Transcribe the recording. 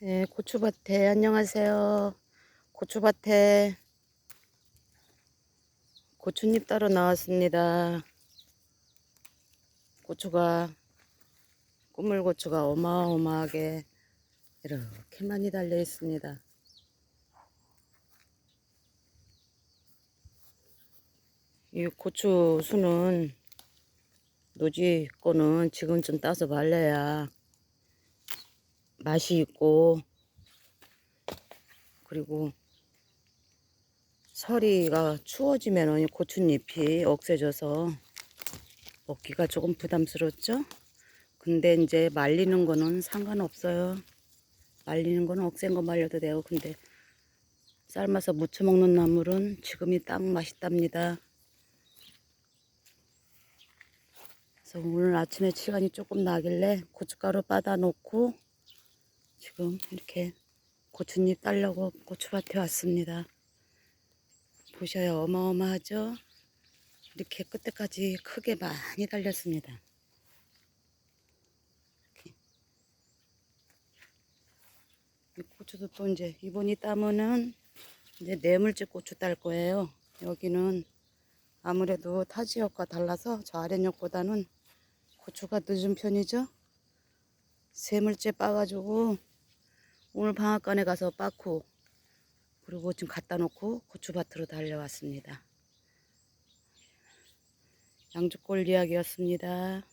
네, 고추밭에 안녕하세요. 고추밭에 고추잎 따러 나왔습니다. 고추가 꾸물고추가 어마어마하게 이렇게 많이 달려 있습니다. 이 고추 수는 노지 거는 지금 좀 따서 말려야 맛이 있고 그리고 서리가 추워지면 고추잎이 억세져서 먹기가 조금 부담스럽죠? 근데 이제 말리는 거는 상관없어요. 말리는 거는 억센 거 말려도 돼요. 근데 삶아서 무쳐 먹는 나물은 지금이 딱 맛있답니다. 그래서 오늘 아침에 시간이 조금 나길래 고춧가루 빠다 놓고 지금 이렇게 고추잎 따려고 고추밭에 왔습니다. 보셔요. 어마어마하죠? 이렇게 끝에까지 크게 많이 달렸습니다. 고추도 또 이제 이번이 따면은 이제 뇌물째 고추 딸 거예요. 여기는 아무래도 타 지역과 달라서 저 아랫역보다는 고추가 늦은 편이죠. 세물째 빠가지고 오늘 방앗간에 가서 빠고 그리고 지금 갖다 놓고 고추밭으로 달려왔습니다. 양주골 이야기였습니다.